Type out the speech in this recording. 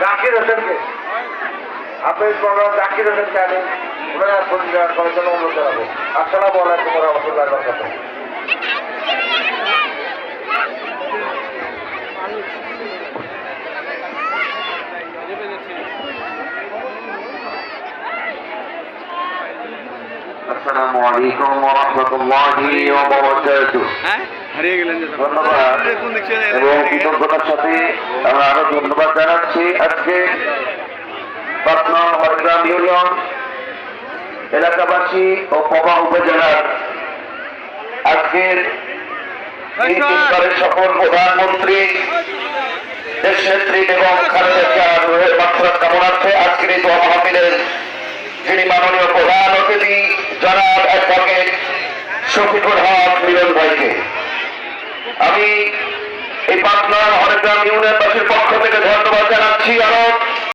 জাকির হোসেনকে। আপনি জাকির হোসেনকে আমি ওনার পরিচয় করার জন্য আলাইকুম রহমতুল্লাহ বারাকাতুহু। হ্যাঁ? হারিয়ে গেলেন ধন্যবাদ। এবং কৃতজ্ঞতার সাথে আমরা আরও ধন্যবাদ জানাচ্ছি আজকে পাটনা হরগ্রাম ইউনিয়ন এলাকাবাসী ও পবা উপজেলার আজকের প্রধানমন্ত্রী দেশ নেত্রী এবং খালেদা যিনি মাননীয় প্রধান অতিথি জনাব অ্যাডভোকেট শফিকুল হক মিলন ভাইকে। আমি এই পাটনার হরেগ্রাম ইউনিয়নবাসীর পক্ষ থেকে ধন্যবাদ জানাচ্ছি আরও।